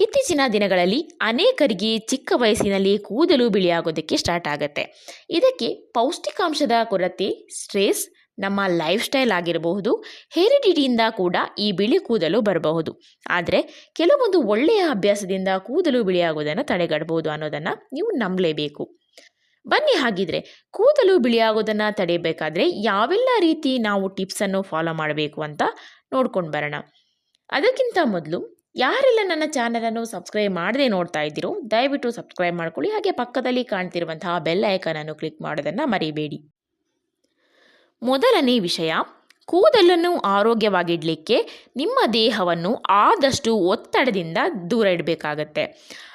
ಇತ್ತೀಚಿನ ದಿನಗಳಲ್ಲಿ ಅನೇಕರಿಗೆ ಚಿಕ್ಕ ವಯಸ್ಸಿನಲ್ಲಿ ಕೂದಲು ಬಿಳಿಯಾಗೋದಕ್ಕೆ ಸ್ಟಾರ್ಟ್ ಆಗುತ್ತೆ. ಇದಕ್ಕೆ ಪೌಷ್ಟಿಕಾಂಶದ ಕೊರತೆ ಸ್ಟ್ರೆಸ್ ನಮ್ಮ ಲೈಫ್ ಸ್ಟೈಲ್ ಆಗಿರಬಹುದು ಹೆರಿಡಿಟಿಯಿಂದ ಕೂಡ ಈ ಬಿಳಿ ಕೂದಲು ಬರಬಹುದು. ಆದರೆ ಕೆಲವೊಂದು ಒಳ್ಳೆಯ ಅಭ್ಯಾಸದಿಂದ ಕೂದಲು ಬಿಳಿಯಾಗೋದನ್ನು ತಡೆಗಟ್ಟಬಹುದು ಅನ್ನೋದನ್ನು ನೀವು ನಂಬಲೇಬೇಕು. ಬನ್ನಿ ಹಾಗಿದ್ರೆ ಕೂದಲು ಬಿಳಿಯಾಗೋದನ್ನು ತಡೆಯಬೇಕಾದ್ರೆ ಯಾವೆಲ್ಲ ರೀತಿ ನಾವು ಟಿಪ್ಸನ್ನು ಫಾಲೋ ಮಾಡಬೇಕು ಅಂತ ನೋಡ್ಕೊಂಡು ಬರೋಣ. ಅದಕ್ಕಿಂತ ಮೊದಲು ಯಾರೆಲ್ಲ ನನ್ನ ಚಾನಲನ್ನು ಸಬ್ಸ್ಕ್ರೈಬ್ ಮಾಡದೆ ನೋಡ್ತಾ ಇದ್ದೀರೋ, ದಯವಿಟ್ಟು ಸಬ್ಸ್ಕ್ರೈಬ್ ಮಾಡ್ಕೊಳ್ಳಿ. ಹಾಗೆ ಪಕ್ಕದಲ್ಲಿ ಕಾಣ್ತಿರುವಂತಹ ಬೆಲ್ ಐಕನನ್ನು ಕ್ಲಿಕ್ ಮಾಡೋದನ್ನು ಮರಿಬೇಡಿ. ಮೊದಲನೇ ವಿಷಯ, ಕೂದಲನ್ನು ಆರೋಗ್ಯವಾಗಿಡಲಿಕ್ಕೆ ನಿಮ್ಮ ದೇಹವನ್ನು ಆದಷ್ಟು ಒತ್ತಡದಿಂದ ದೂರ ಇಡಬೇಕಾಗತ್ತೆ.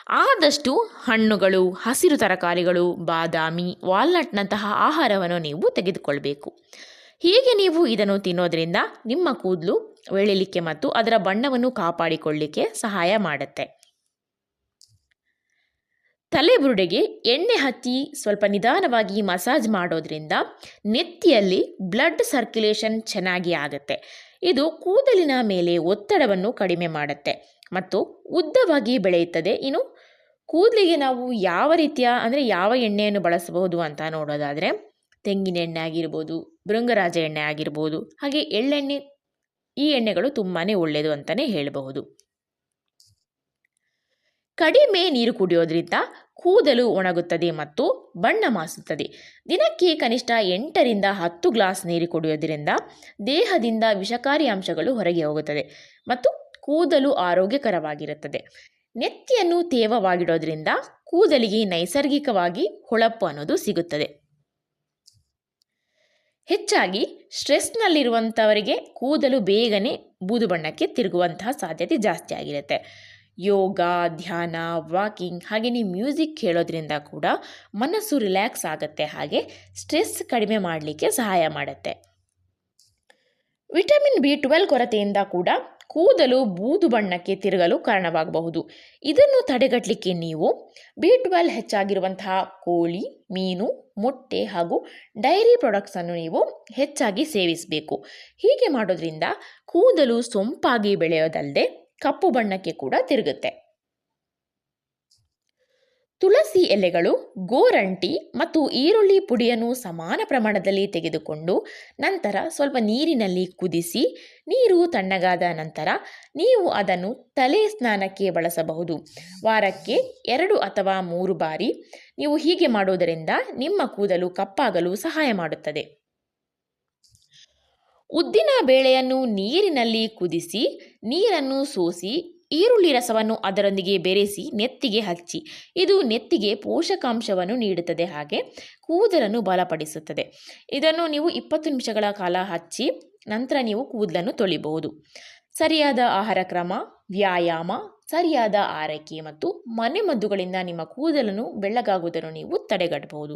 ಆದಷ್ಟು ಹಣ್ಣುಗಳು, ಹಸಿರು ತರಕಾರಿಗಳು, ಬಾದಾಮಿ, ವಾಲ್ನಟ್ನಂತಹ ಆಹಾರವನ್ನು ನೀವು ತೆಗೆದುಕೊಳ್ಬೇಕು. ಹೀಗೆ ನೀವು ಇದನ್ನು ತಿನ್ನೋದ್ರಿಂದ ನಿಮ್ಮ ಕೂದಲು ಬೆಳಿಲಿಕ್ಕೆ ಮತ್ತು ಅದರ ಬಣ್ಣವನ್ನು ಕಾಪಾಡಿಕೊಳ್ಳಿಕ್ಕೆ ಸಹಾಯ ಮಾಡುತ್ತೆ. ತಲೆಬುರುಡೆಗೆ ಎಣ್ಣೆ ಹತ್ತಿ ಸ್ವಲ್ಪ ನಿಧಾನವಾಗಿ ಮಸಾಜ್ ಮಾಡೋದ್ರಿಂದ ನೆತ್ತಿಯಲ್ಲಿ ಬ್ಲಡ್ ಸರ್ಕ್ಯುಲೇಷನ್ ಚೆನ್ನಾಗಿ ಆಗುತ್ತೆ. ಇದು ಕೂದಲಿನ ಮೇಲೆ ಒತ್ತಡವನ್ನು ಕಡಿಮೆ ಮಾಡುತ್ತೆ ಮತ್ತು ಉದ್ದವಾಗಿ ಬೆಳೆಯುತ್ತದೆ. ಇನ್ನು ಕೂದಲಿಗೆ ನಾವು ಯಾವ ರೀತಿಯ, ಅಂದರೆ ಯಾವ ಎಣ್ಣೆಯನ್ನು ಬಳಸಬಹುದು ಅಂತ ನೋಡೋದಾದರೆ ತೆಂಗಿನ ಎಣ್ಣೆ ಆಗಿರ್ಬೋದು, ಭೃಂಗರಾಜ ಎಣ್ಣೆ ಆಗಿರ್ಬೋದು, ಹಾಗೆ ಎಳ್ಳೆಣ್ಣೆ ಈ ಎಣ್ಣೆಗಳು ತುಂಬಾ ಒಳ್ಳೆಯದು ಅಂತಲೇ ಹೇಳಬಹುದು. ಕಡಿಮೆ ನೀರು ಕುಡಿಯೋದ್ರಿಂದ ಕೂದಲು ಒಣಗುತ್ತದೆ ಮತ್ತು ಬಣ್ಣ ಮಾಸುತ್ತದೆ. ದಿನಕ್ಕೆ ಕನಿಷ್ಠ ಎಂಟರಿಂದ ಹತ್ತು ಗ್ಲಾಸ್ ನೀರು ಕುಡಿಯೋದ್ರಿಂದ ದೇಹದಿಂದ ವಿಷಕಾರಿ ಅಂಶಗಳು ಹೊರಗೆ ಹೋಗುತ್ತದೆ ಮತ್ತು ಕೂದಲು ಆರೋಗ್ಯಕರವಾಗಿರುತ್ತದೆ. ನೆತ್ತಿಯನ್ನು ತೇವವಾಗಿಡೋದ್ರಿಂದ ಕೂದಲಿಗೆ ನೈಸರ್ಗಿಕವಾಗಿ ಹೊಳಪು ಅನ್ನೋದು ಸಿಗುತ್ತದೆ. ಹೆಚ್ಚಾಗಿ ಸ್ಟ್ರೆಸ್ನಲ್ಲಿರುವಂಥವರಿಗೆ ಕೂದಲು ಬೇಗನೆ ಬೂದು ಬಣ್ಣಕ್ಕೆ ತಿರುಗುವಂತಹ ಸಾಧ್ಯತೆ ಜಾಸ್ತಿ ಆಗಿರುತ್ತೆ. ಯೋಗ, ಧ್ಯಾನ, ವಾಕಿಂಗ್ ಹಾಗೆಯೇ ಮ್ಯೂಸಿಕ್ ಕೇಳೋದ್ರಿಂದ ಕೂಡ ಮನಸ್ಸು ರಿಲ್ಯಾಕ್ಸ್ ಆಗುತ್ತೆ, ಹಾಗೆ ಸ್ಟ್ರೆಸ್ ಕಡಿಮೆ ಮಾಡಲಿಕ್ಕೆ ಸಹಾಯ ಮಾಡುತ್ತೆ. ವಿಟಮಿನ್ ಬಿ ಟ್ವೆಲ್ ಕೊರತೆಯಿಂದ ಕೂಡ ಕೂದಲು ಬೂದು ಬಣ್ಣಕ್ಕೆ ತಿರುಗಲು ಕಾರಣವಾಗಬಹುದು. ಇದನ್ನು ತಡೆಗಟ್ಟಲಿಕ್ಕೆ ನೀವು ಬಿ ಟ್ವೆಲ್ ಹೆಚ್ಚಾಗಿರುವಂತಹ ಕೋಳಿ, ಮೀನು, ಮೊಟ್ಟೆ ಹಾಗೂ ಡೈರಿ ಪ್ರಾಡಕ್ಟ್ಸನ್ನು ನೀವು ಹೆಚ್ಚಾಗಿ ಸೇವಿಸಬೇಕು. ಹೀಗೆ ಮಾಡೋದ್ರಿಂದ ಕೂದಲು ಸೊಂಪಾಗಿ ಬೆಳೆಯೋದಲ್ಲದೆ ಕಪ್ಪು ಬಣ್ಣಕ್ಕೆ ಕೂಡ ತಿರುಗುತ್ತೆ. ತುಳಸಿ ಎಲೆಗಳು, ಗೋರಂಟಿ ಮತ್ತು ಈರುಳ್ಳಿ ಪುಡಿಯನ್ನು ಸಮಾನ ಪ್ರಮಾಣದಲ್ಲಿ ತೆಗೆದುಕೊಂಡು ನಂತರ ಸ್ವಲ್ಪ ನೀರಿನಲ್ಲಿ ಕುದಿಸಿ, ನೀರು ತಣ್ಣಗಾದ ನಂತರ ನೀವು ಅದನ್ನು ತಲೆ ಸ್ನಾನಕ್ಕೆ ಬಳಸಬಹುದು. ವಾರಕ್ಕೆ ಎರಡು ಅಥವಾ ಮೂರು ಬಾರಿ ನೀವು ಹೀಗೆ ಮಾಡುವುದರಿಂದ ನಿಮ್ಮ ಕೂದಲು ಕಪ್ಪಾಗಲು ಸಹಾಯ ಮಾಡುತ್ತದೆ. ಉದ್ದಿನ ಬೇಳೆಯನ್ನು ನೀರಿನಲ್ಲಿ ಕುದಿಸಿ, ನೀರನ್ನು ಸೋಸಿ ಈರುಳ್ಳಿ ರಸವನ್ನು ಅದರೊಂದಿಗೆ ಬೆರೆಸಿ ನೆತ್ತಿಗೆ ಹಚ್ಚಿ. ಇದು ನೆತ್ತಿಗೆ ಪೋಷಕಾಂಶವನ್ನು ನೀಡುತ್ತದೆ, ಹಾಗೆ ಕೂದಲನ್ನು ಬಲಪಡಿಸುತ್ತದೆ. ಇದನ್ನು ನೀವು ಇಪ್ಪತ್ತು ನಿಮಿಷಗಳ ಕಾಲ ಹಚ್ಚಿ, ನಂತರ ನೀವು ಕೂದಲನ್ನು ತೊಳಿಬಹುದು. ಸರಿಯಾದ ಆಹಾರ ಕ್ರಮ, ವ್ಯಾಯಾಮ, ಸರಿಯಾದ ಆರೈಕೆ ಮತ್ತು ಮನೆಮದ್ದುಗಳಿಂದ ನಿಮ್ಮ ಕೂದಲನ್ನು ಬೆಳ್ಳಗಾಗುವುದನ್ನು ನೀವು ತಡೆಗಟ್ಟಬಹುದು.